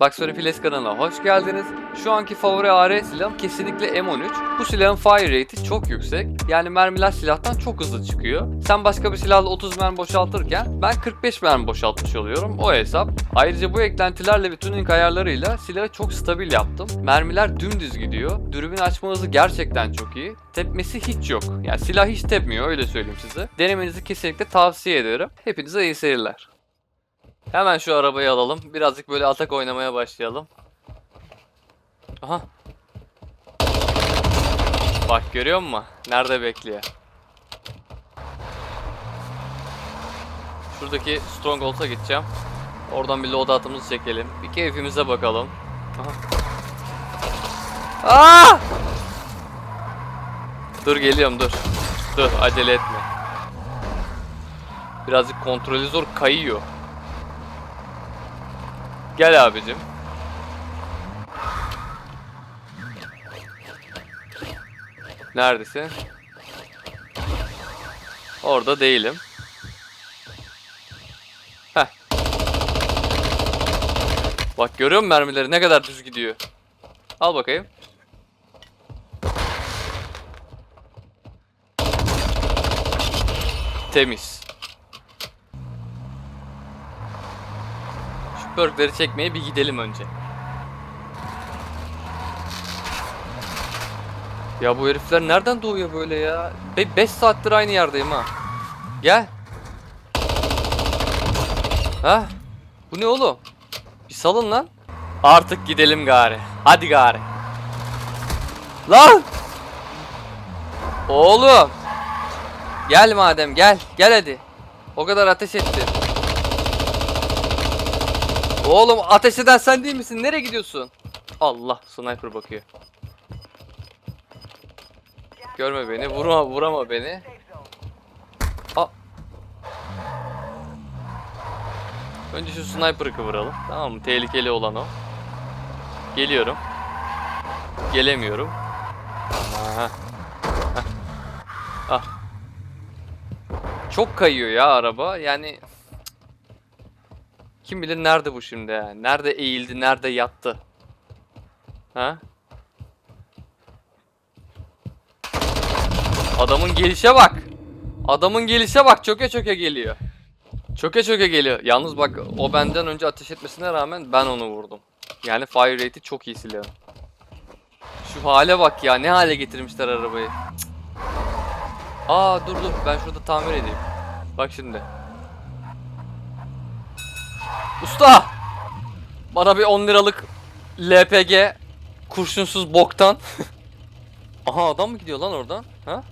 Backstory Files kanalına hoş geldiniz. Şu anki favori AR silahım kesinlikle M13. Bu silahın fire rate'i çok yüksek. Yani mermiler silahtan çok hızlı çıkıyor. Sen başka bir silahla 30 mermi boşaltırken ben 45 mermi boşaltmış oluyorum. O hesap. Ayrıca bu eklentilerle ve tuning ayarlarıyla silahı çok stabil yaptım. Mermiler dümdüz gidiyor. Dürbün açma hızı gerçekten çok iyi. Tepmesi hiç yok. Yani silah hiç tepmiyor öyle söyleyeyim size. Denemenizi kesinlikle tavsiye ederim. Hepinize iyi seyirler. Hemen şu arabayı alalım. Birazcık böyle atak oynamaya başlayalım. Aha. Bak görüyor musun? Nerede bekliyor? Şuradaki Stronghold'a gideceğim. Oradan bir loadout'ımızı çekelim. Bir keyfimize bakalım. Aha. Aa! Dur geliyorum dur. Dur acele etme. Birazcık kontrolü zor kayıyor. Gel abicim. Neredesin? Orada değilim. Heh. Bak görüyor musun mermileri ne kadar düz gidiyor. Al bakayım. Temiz. Şu perkleri çekmeye bir gidelim önce. Ya bu herifler nereden doğuyor böyle ya? 5 saattir aynı yerdeyim ha. Gel. Ha? Bu ne oğlum? Bir salın lan. Artık gidelim gari. Hadi gari. Lan! Oğlum. Gel madem gel. Gel hadi. O kadar ateş etti. Oğlum ateş eden sen değil misin? Nereye gidiyorsun? Allah sniper bakıyor. Görme beni. Vurma vurama beni. Aa. Önce şu sniper'ı kıvıralım. Tamam mı? Tehlikeli olan o. Geliyorum. Gelemiyorum. Aha. Ah. Çok kayıyor ya araba. Yani kim bilir nerede bu şimdi ya? Nerede eğildi, nerede yattı? Ha? Adamın gelişe bak. Adamın gelişe bak. Çöke çöke geliyor. Çöke çöke geliyor. Yalnız bak o benden önce ateş etmesine rağmen ben onu vurdum. Yani fire rate'i çok iyi silahın. Şu hale bak ya. Ne hale getirmişler arabayı. Cık. Aa dur dur. Ben şurada tamir edeyim. Bak şimdi. Usta! Bana bir 10 liralık LPG kurşunsuz boktan. Aha adam mı gidiyor lan oradan? Ha?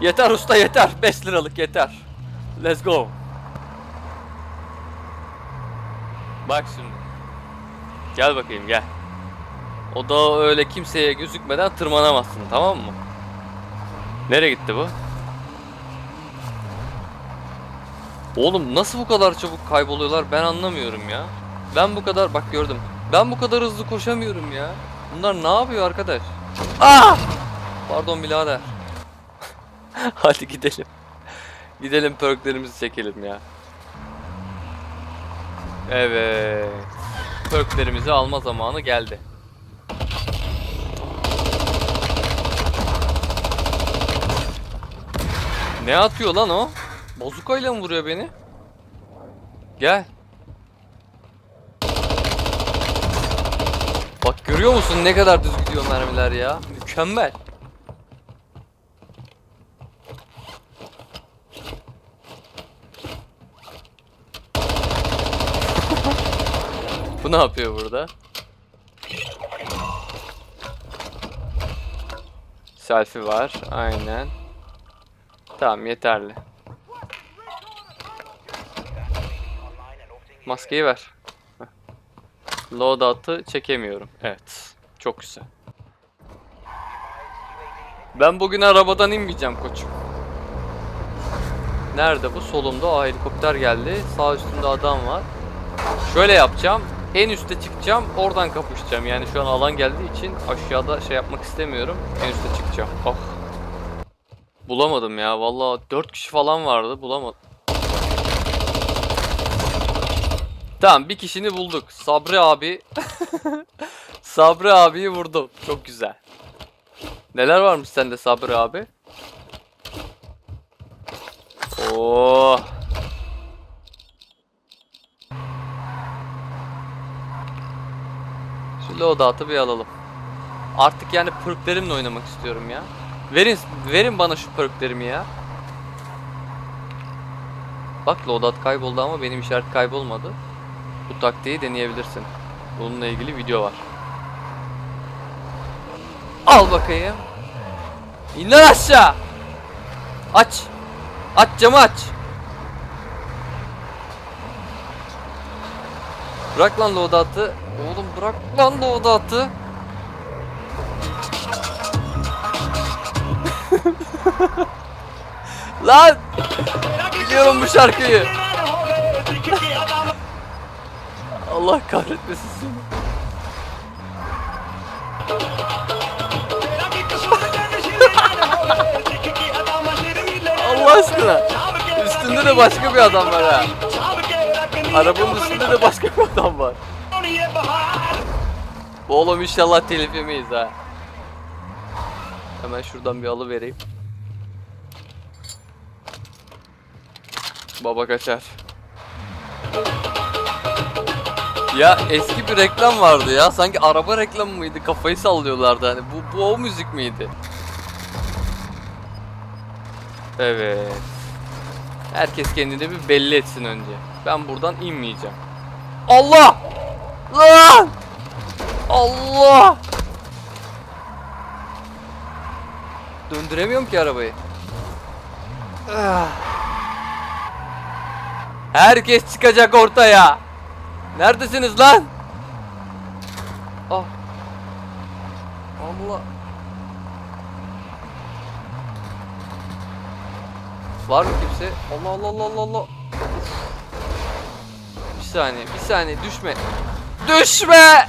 Yeter usta yeter. 5 liralık yeter. Let's go. Bak şimdi. Gel bakayım gel. O da öyle kimseye gözükmeden tırmanamazsın tamam mı? Nereye gitti bu? Oğlum nasıl bu kadar çabuk kayboluyorlar ben anlamıyorum ya. Ben bu kadar bak gördüm. Ben bu kadar hızlı koşamıyorum ya. Bunlar ne yapıyor arkadaş? Ah! Pardon birader. Hadi gidelim. Gidelim perklerimizi çekelim ya. Evet. Perklerimizi alma zamanı geldi. Ne atıyor lan o? Bozukayla mı vuruyor beni? Gel. Bak görüyor musun ne kadar düz gidiyor mermiler ya? Mükemmel. Bu ne yapıyor burada? Selfie var. Aynen. Tamam yeterli. Maskeyi ver. Loadout'ı çekemiyorum. Evet. Çok güzel. Ben bugün arabadan inmeyeceğim koçum. Nerede bu? Solumda. Aa helikopter geldi. Sağ üstünde adam var. Şöyle yapacağım. En üste çıkacağım. Oradan kapışacağım. Yani şu an alan geldiği için aşağıda şey yapmak istemiyorum. En üste çıkacağım. Oh. Bulamadım ya. Vallahi 4 kişi falan vardı. Bulamadım. Tamam bir kişini bulduk. Sabri abi. Sabri abiyi vurdum. Çok güzel. Neler varmış sende Sabri abi? Oo. Şu loadout'u bir alalım. Artık yani perklerimle oynamak istiyorum ya. Verin verin bana şu perklerimi ya. Bak loadout kayboldu ama benim işaret kaybolmadı. Bu taktiği deneyebilirsin. Bununla ilgili video var. Al bakayım. İn lan aşağı. Aç. Aç camı aç. Bırak lan loadout'ı. Oğlum bırak lan loadout'ı. lan! Biliyorum bu şarkıyı. Allah kahretmesin seni. Allah aşkına. Üstünde de başka bir adam var ha. Arabanın üstünde de başka bir adam var. Bu oğlum inşallah telif yemeyiz ha. Hemen şuradan bir alıvereyim. Baba kaçar. Ya eski bir reklam vardı ya. Sanki araba reklamı mıydı? Kafayı sallıyorlardı hani. Bu, bu o müzik miydi? Evet. Herkes kendini bir belli etsin önce. Ben buradan inmeyeceğim. Allah! Lan! Allah! Döndüremiyorum ki arabayı. Ah. Herkes çıkacak ortaya. Neredesiniz lan? Ah. Allah. Var mı kimse? Allah Allah Allah Allah Allah. Bir saniye, bir saniye düşme. Düşme!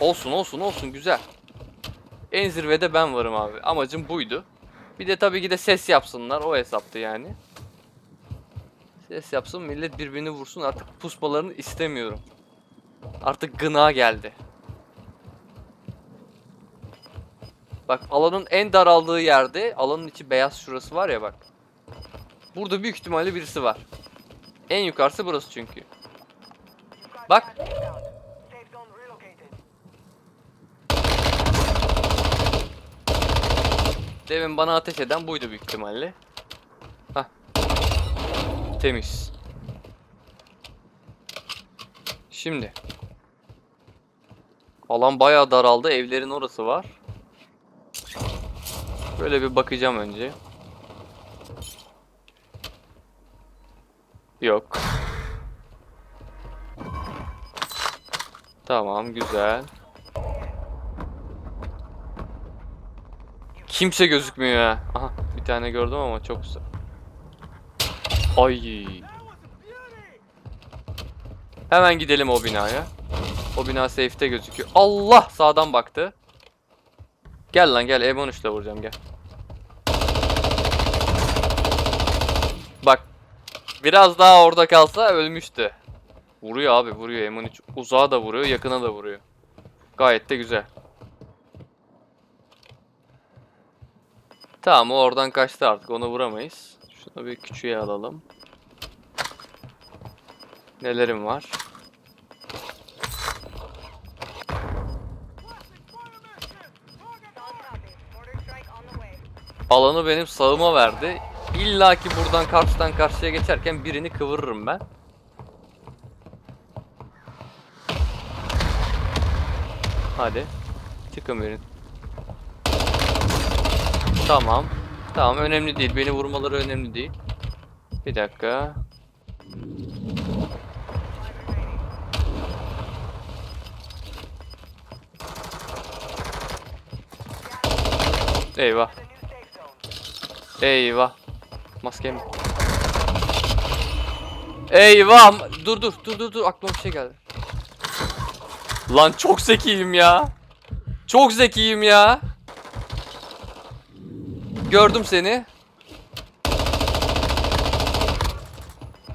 Olsun olsun olsun güzel. En zirvede ben varım abi. Amacım buydu. Bir de tabii ki de ses yapsınlar. O hesaptı yani. Ses yapsın millet birbirini vursun artık pusmalarını istemiyorum. Artık gına geldi. Bak alanın en daraldığı yerde alanın içi beyaz şurası var ya bak. Burada büyük ihtimalle birisi var. En yukarısı burası çünkü. Bak. Demin bana ateş eden buydu büyük ihtimalle. Temiz. Şimdi. Alan bayağı daraldı. Evlerin orası var. Böyle bir bakacağım önce. Yok. Tamam, güzel. Kimse gözükmüyor ha. Aha, bir tane gördüm ama çok güzel. Ay. Hemen gidelim o binaya. O bina safe'te gözüküyor. Allah! Sağdan baktı. Gel lan gel M13 ile vuracağım gel. Bak. Biraz daha orada kalsa ölmüştü. Vuruyor abi vuruyor M13. Uzağa da vuruyor yakına da vuruyor. Gayet de güzel. Tamam o oradan kaçtı artık onu vuramayız. Şunu bir küçüğe alalım. Nelerim var? Alanı benim sağıma verdi. İlla ki buradan karşıdan karşıya geçerken birini kıvırırım ben. Hadi. Çıkın birin. Tamam. Tamam önemli değil. Beni vurmaları önemli değil. Bir dakika. Eyvah. Eyvah. Maskem. Eyvah. Dur dur dur dur dur aklıma bir şey geldi. Lan çok zekiyim ya. Çok zekiyim ya. Gördüm seni.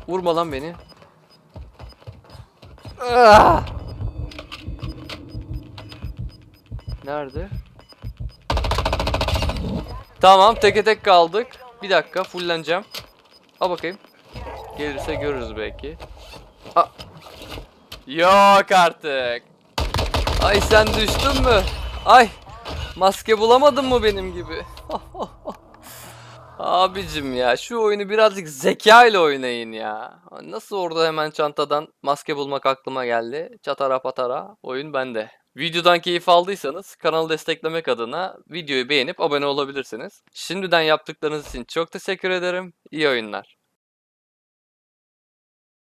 Vurma lan beni. Ah! Nerede? Tamam teke tek kaldık. Bir dakika fulleneceğim. Al bakayım. Gelirse görürüz belki. Aa. Yok artık. Ay sen düştün mü? Ay maske bulamadın mı benim gibi? Abicim ya şu oyunu birazcık zeka ile oynayın ya. Nasıl orada hemen çantadan maske bulmak aklıma geldi. Çatara patara oyun bende. Videodan keyif aldıysanız kanalı desteklemek adına videoyu beğenip abone olabilirsiniz. Şimdiden yaptıklarınız için çok teşekkür ederim. İyi oyunlar.